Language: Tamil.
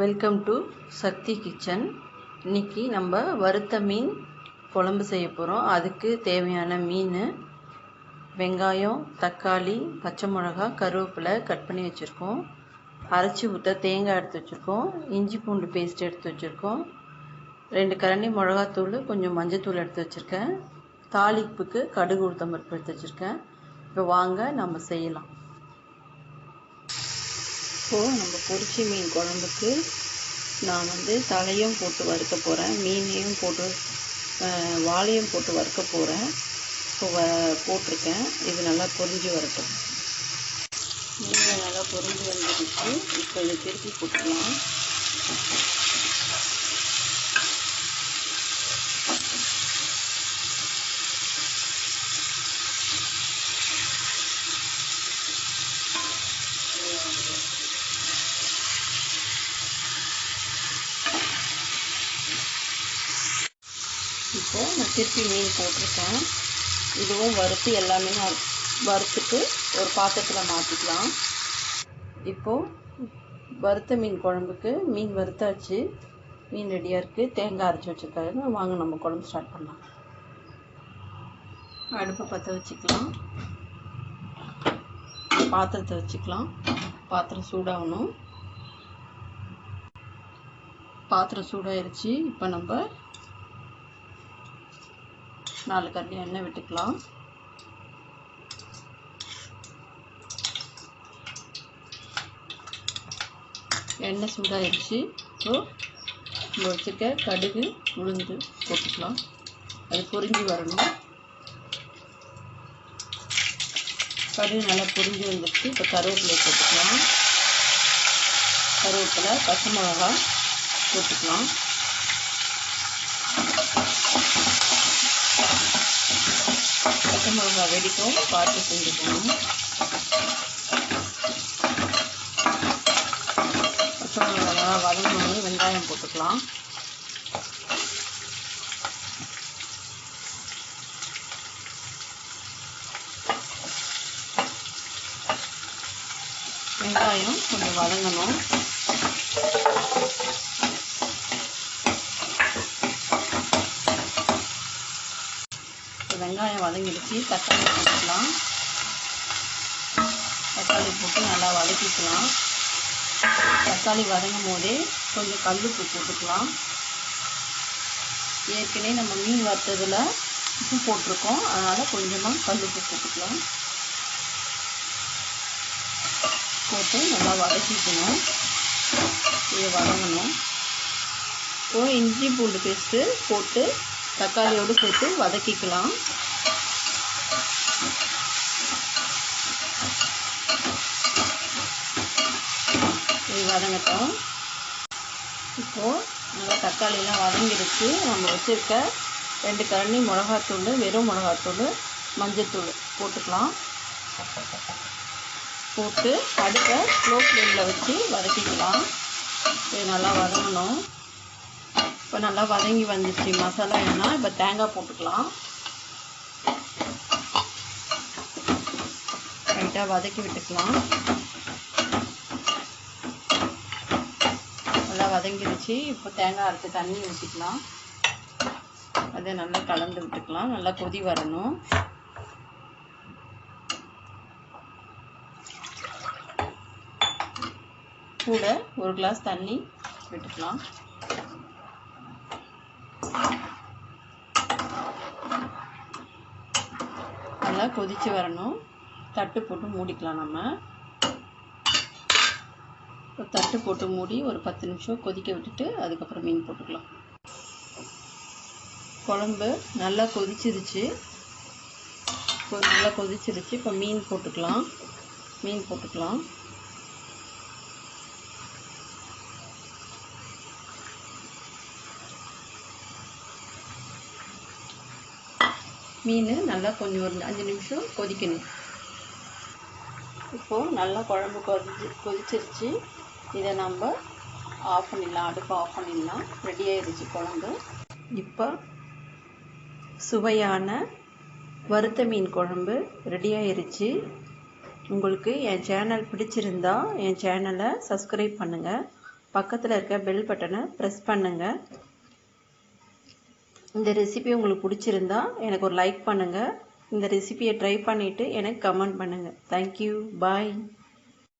வெல்கம் டு சக்தி கிச்சன் இன்னைக்கு நம்ம வறுத்த மீன் குழம்பு செய்ய போகிறோம் அதுக்கு தேவையான மீன் வெங்காயம் தக்காளி பச்சை மிளகா கருவேப்பிலை கட் பண்ணி வச்சுருக்கோம். அரைச்சி ஊற்ற தேங்காய் எடுத்து வச்சுருக்கோம். இஞ்சி பூண்டு பேஸ்ட் எடுத்து வச்சுருக்கோம். ரெண்டு கரண்டி மிளகாத்தூள் கொஞ்சம் மஞ்சத்தூள் எடுத்து வச்சுருக்கேன். தாளிப்புக்கு கடுகு உளுத்தம்பருப்பு எடுத்து வச்சுருக்கேன். இப்போ வாங்க நம்ம செய்யலாம். இப்போது நம்ம பொரிச்சி மீன் குழம்புக்கு நான் வந்து தலையும் போட்டு வறுக்க போகிறேன் மீனையும் போட்டு வாழையும் போட்டு வறுக்க போகிறேன் இப்போ வ போட்டிருக்கேன். இது நல்லா பொரிஞ்சு வரட்டும். மீன் நல்லா பொரிஞ்சு வந்துடுச்சு. இப்போ இதை திருப்பி போட்டுக்கலாம். இப்போது நான் திருப்பி மீன் போட்டிருக்கேன். இதுவும் வறுத்து எல்லாமே நான் வறுத்துட்டு ஒரு பாத்திரத்தில் மாற்றிக்கலாம் இப்போது வறுத்த மீன் குழம்புக்கு மீன் வறுத்தாச்சு. மீன் ரெடியாக இருக்குது தேங்காய் அரைச்சி வச்சுருக்காரு. வாங்க நம்ம குழம்பு ஸ்டார்ட் பண்ணலாம். அடுப்பை பற்ற வச்சுக்கலாம். பாத்திரத்தை வச்சுக்கலாம். பாத்திரம் சூடாகணும். பாத்திரம் சூடாயிருச்சு. இப்போ நம்ம நாலு கரண்டி எண்ணெய் விட்டுக்கலாம். எண்ணெய் சூடாயிருச்சு. ஸோ நம்ம வச்சுருக்க கடுகு உளுந்து போட்டுக்கலாம். அது பொரிஞ்சு வரணும். கடுகு நல்லா பொரிஞ்சு வந்துடுச்சு இப்போ கருவேப்பிலை போட்டுக்கலாம். கருவேப்பிலை பச்சை மிளகா போட்டுக்கலாம். பச்சை மிளகா வெடிக்கும் பார்த்து செஞ்சுக்கணும் பச்சை மிளகா வதங்கணும் வெங்காயம் போட்டுக்கலாம். வெங்காயம் கொஞ்சம் வதங்கணும் வெங்காயம் வதங்கிடுச்சு தக்காளி போட்டுக்கலாம். தக்காளி போட்டு நல்லா வதக்கிக்கலாம். தக்காளி வதங்கும் போதே கொஞ்சம் கல்லுப்பு போட்டுக்கலாம். ஏற்கனவே நம்ம மீன் வறுத்ததில் உப்பு போட்டிருக்கோம். அதனால் கொஞ்சமாக கல்லுப்பு போட்டுக்கலாம். போட்டு நல்லா வதக்கிக்கணும். இதை வதங்கணும். இப்போ இஞ்சி பூண்டு பேஸ்ட்டு போட்டு தக்காளியோடு சேர்த்து வதக்கிக்கலாம். தக்காளி வதங்கட்டும். இப்போது நல்லா தக்காளியெல்லாம் வதங்கிடுச்சு. நம்ம வச்சுருக்க ரெண்டு கரண்டி மிளகாத்தூள் வெறும் மிளகாத்தூள் மஞ்சத்தூள் போட்டுக்கலாம். போட்டு அடுப்பை ஸ்லோ ஃப்ளேமில் வச்சு வதக்கிக்கலாம். இது நல்லா வதங்கணும். இப்போ நல்லா வதங்கி வந்துச்சு மசாலா என்ன இப்போ தேங்காய் போட்டுக்கலாம். லைட்டாக வதக்கி விட்டுக்கலாம். நல்லா வதங்கிடுச்சு இப்போ தேங்காய் அரைச்சி தண்ணி ஊற்றிக்கலாம் அதை நல்லா கலந்து விட்டுக்கலாம். நல்லா கொதி வரணும். கூட ஒரு கிளாஸ் தண்ணி விட்டுக்கலாம். நல்லா கொதித்து வரணும். தட்டு போட்டு மூடிக்கலாம் நம்ம. தட்டு போட்டு மூடி ஒரு பத்து நிமிஷம் கொதிக்க விட்டுட்டு அதுக்கப்புறம் மீன் போட்டுக்கலாம். குழம்பு நல்லா கொதிச்சிருச்சு. நல்லா கொதிச்சிருச்சு. இப்போ மீன் போட்டுக்கலாம். மீன் போட்டுக்கலாம். மீன் நல்லா கொஞ்சம் ஒரு அஞ்சு நிமிஷம் கொதிக்கணும். இப்போது நல்லா குழம்பு கொதிச்சு கொதிச்சிருச்சு. இதை நம்ம ஆஃப் பண்ணிடலாம் அடுப்பை ஆஃப் பண்ணிடலாம். ரெடி ஆயிடுச்சு குழம்பு. இப்போ சுவையான வறுத்த மீன் குழம்பு ரெடி ஆயிடுச்சு உங்களுக்கு என் சேனல் பிடிச்சிருந்தா என் சேனலை சப்ஸ்கிரைப் பண்ணுங்கள் பக்கத்தில் இருக்க பெல் பட்டனை ப்ரெஸ் பண்ணுங்கள் இந்த ரெசிபி உங்களுக்கு பிடிச்சிருந்தா எனக்கு ஒரு லைக் பண்ணுங்கள் இந்த ரெசிபியை ட்ரை பண்ணிவிட்டு எனக்கு கமெண்ட் பண்ணுங்கள் தேங்க்யூ பாய்